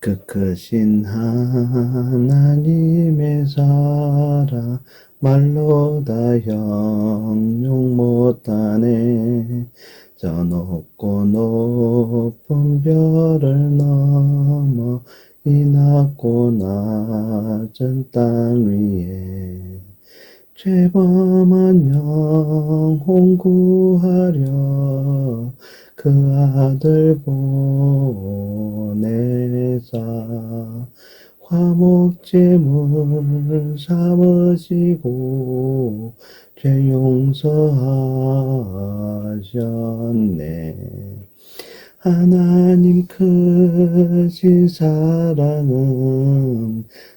그 크신 하나님의 사랑 말로 다 형용 못하네. 저 높고 높은 별을 넘어 이 낮고 낮은 땅 위에 죄범한 영혼 구하려 그 아들 보 내사 화목제물 삼으시고 죄 용서하셨네. 하나님 크신 사랑은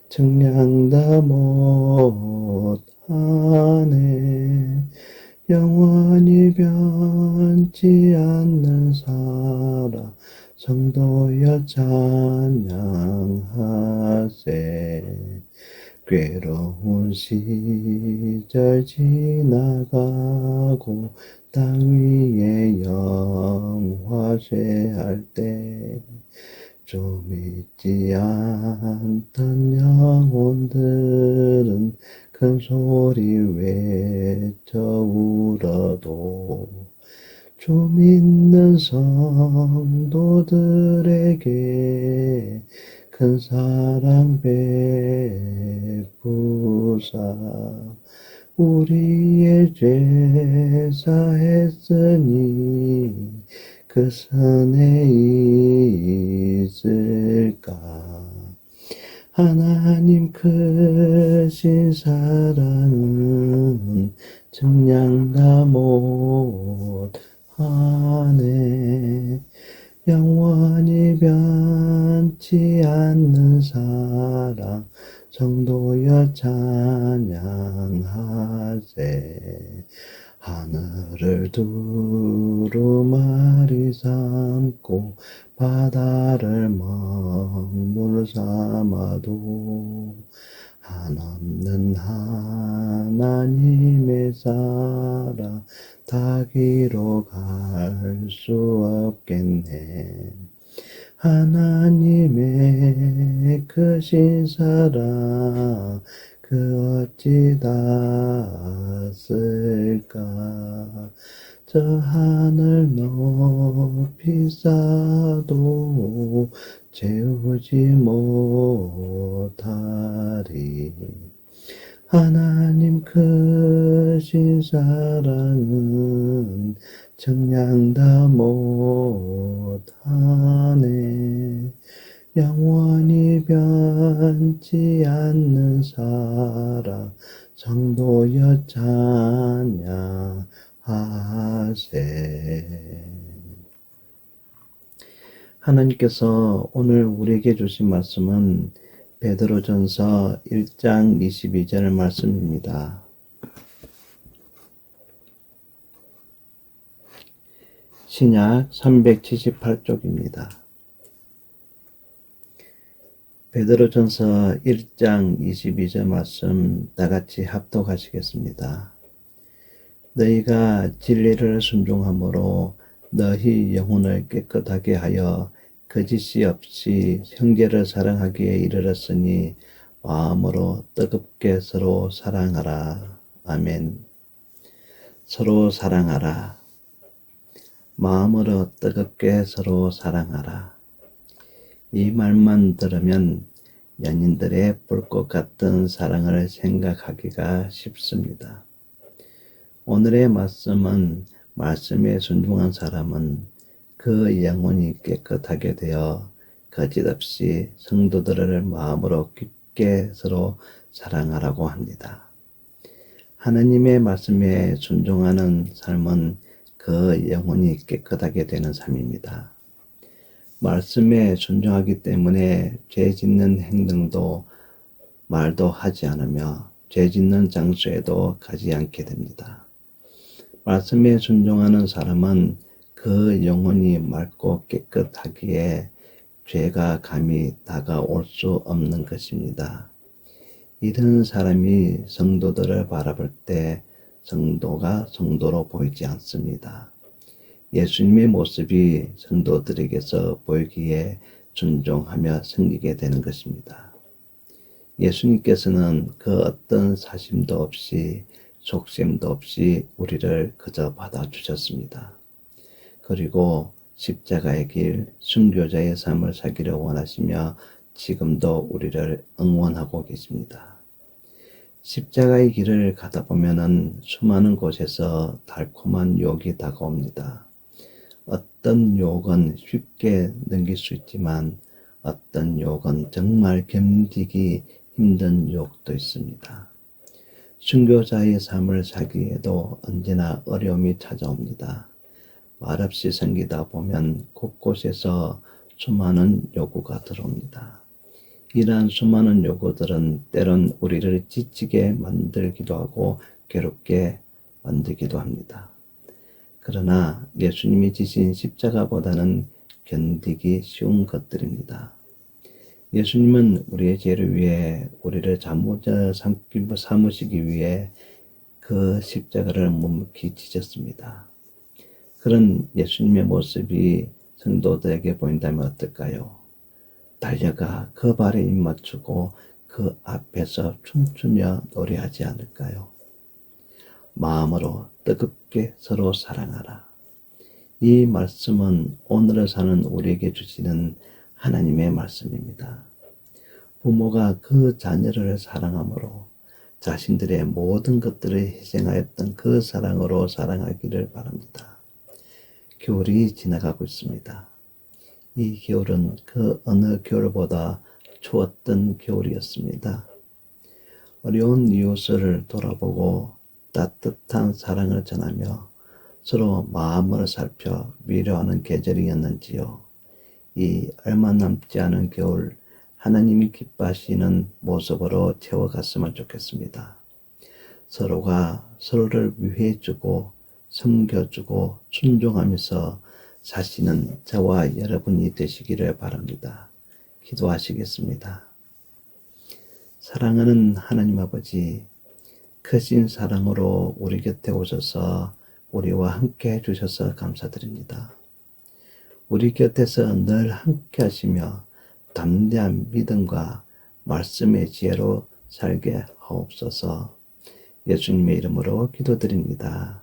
증량다 못하네. 영원히 변치 않는 사랑 성도여 찬양하세. 괴로운 시절 지나가고 땅 위에 영화쇠할 때좀 잊지 않던 영혼들은 큰 소리 외쳐 울어도 좀 있는 성도들에게 큰 사랑 베푸사. 우리의 죄 사했으니 그 선에 있을까? 하나님 크신 사랑은 증량다 못 하네 영원히 변치 않는 사랑 성도여 찬양하세. 하늘을 두루마리 삼고 바다를 먹물 삼아도 한없는 하나님의 사랑. 다기로 갈수 없겠네. 하나님의 크신 사랑 그 어찌 닿았을까? 저 하늘 높이 쌓아도 채우지 못하 리 하나님 크신 사랑은 정량다 못하네. 영원히 변치 않는 사랑 성도여 찬양하세. 하나님께서 오늘 우리에게 주신 말씀은 베드로전서 1장 22절 말씀입니다. 신약 378쪽입니다. 베드로전서 1장 22절 말씀 다 같이 합독하시겠습니다. 너희가 진리를 순종함으로 너희 영혼을 깨끗하게 하여 거짓이 없이 형제를 사랑하기에 이르렀으니 마음으로 뜨겁게 서로 사랑하라. 아멘. 서로 사랑하라. 마음으로 뜨겁게 서로 사랑하라. 이 말만 들으면 연인들의 불꽃 같은 사랑을 생각하기가 쉽습니다. 오늘의 말씀은 말씀에 순종한 사람은 그 영혼이 깨끗하게 되어 거짓없이 성도들을 마음으로 깊게 서로 사랑하라고 합니다. 하나님의 말씀에 순종하는 삶은 그 영혼이 깨끗하게 되는 삶입니다. 말씀에 순종하기 때문에 죄 짓는 행동도 말도 하지 않으며 죄 짓는 장소에도 가지 않게 됩니다. 말씀에 순종하는 사람은 그 영혼이 맑고 깨끗하기에 죄가 감히 다가올 수 없는 것입니다. 이런 사람이 성도들을 바라볼 때 성도가 성도로 보이지 않습니다. 예수님의 모습이 성도들에게서 보이기에 순종하며 섬기게 되는 것입니다. 예수님께서는 그 어떤 사심도 없이 속셈도 없이 우리를 그저 받아주셨습니다. 그리고 십자가의 길, 순교자의 삶을 살기를 원하시며 지금도 우리를 응원하고 계십니다. 십자가의 길을 가다 보면은 수많은 곳에서 달콤한 욕이 다가옵니다. 어떤 욕은 쉽게 넘길 수 있지만 어떤 욕은 정말 견디기 힘든 욕도 있습니다. 순교자의 삶을 살기에도 언제나 어려움이 찾아옵니다. 말없이 섬기다 보면 곳곳에서 수많은 요구가 들어옵니다. 이러한 수많은 요구들은 때론 우리를 지치게 만들기도 하고 괴롭게 만들기도 합니다. 그러나 예수님이 지신 십자가보다는 견디기 쉬운 것들입니다. 예수님은 우리의 죄를 위해 우리를 잠못자 삼으시기 위해 그 십자가를 묵묵히 지셨습니다. 그런 예수님의 모습이 성도들에게 보인다면 어떨까요? 달려가 그 발에 입 맞추고 그 앞에서 춤추며 노래하지 않을까요? 마음으로 뜨겁게 서로 사랑하라. 이 말씀은 오늘을 사는 우리에게 주시는 하나님의 말씀입니다. 부모가 그 자녀를 사랑함으로 자신들의 모든 것들을 희생하였던 그 사랑으로 사랑하기를 바랍니다. 겨울이 지나가고 있습니다. 이 겨울은 그 어느 겨울보다 추웠던 겨울이었습니다. 어려운 이웃을 돌아보고 따뜻한 사랑을 전하며 서로 마음을 살펴 위로하는 계절이었는지요. 이 얼마 남지 않은 겨울 하나님이 기뻐하시는 모습으로 채워갔으면 좋겠습니다. 서로가 서로를 위해 주고 섬겨주고 순종하면서 사시는 저와 여러분이 되시기를 바랍니다. 기도하시겠습니다. 사랑하는 하나님 아버지, 크신 사랑으로 우리 곁에 오셔서 우리와 함께 해주셔서 감사드립니다. 우리 곁에서 늘 함께 하시며 담대한 믿음과 말씀의 지혜로 살게 하옵소서 예수님의 이름으로 기도드립니다.